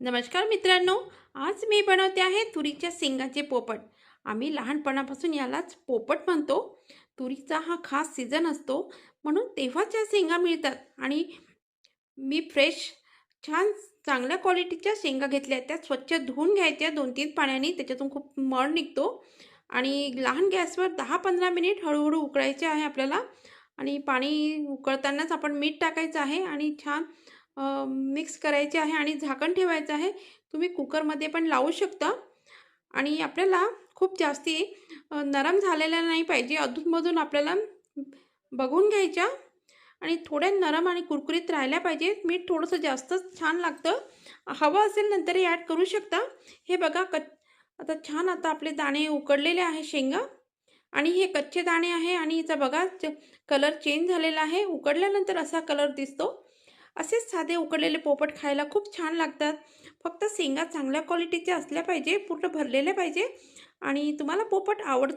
नमस्कार मित्रांनो आज मी बनवते आहे तुरीच्या शेंगाचे पोपट. आम्ही लहानपणापासून यालाच पोपट म्हणतो. तुरीचा हा खास सीझन असतो म्हणून तेव्हाच या शेंगा मिळतात आणि मी फ्रेश छान चांगल्या क्वालिटीच्या शेंगा घेतल्या त्या स्वच्छ धुवून घ्यायच्या दोन तीन पाण्याने त्याच्यातून खूप मळ निघतो. आणि लहान गॅसवर दहा पंधरा मिनिट हळूहळू उकळायचे आहे आपल्याला. आणि पाणी उकळतानाच आपण मीठ टाकायचं आहे आणि छान मिक्स करायचे आहे आणि झाकण ठेवायचं आहे. तुम्ही कुकरमध्ये पण लावू शकता. आणि आपल्याला खूप जास्ती नरम झालेल्या नाही पाहिजे. अधूनमधून आपल्याला बघून घ्यायच्या. आणि थोड्या नरम आणि कुरकुरीत राहिल्या पाहिजेत मीठ थोडंसं जास्तच छान लागतं. हवं असेल नंतरही ॲड करू शकता. हे बघा क आता छान आता आपले दाणे उकडलेले आहे शेंगा. आणि हे कच्चे दाणे आहे आणि याचा बघा कलर चेंज झालेला आहे. उकडल्यानंतर असा कलर दिसतो. असेच साधे उकडलेले पोपट खायला खूप छान लागतात. फक्त शेंगा चांगल्या क्वालिटीच्या असल्या पाहिजे पूर्ण भरलेल्या पाहिजे आणि तुम्हाला पोपट आवडतो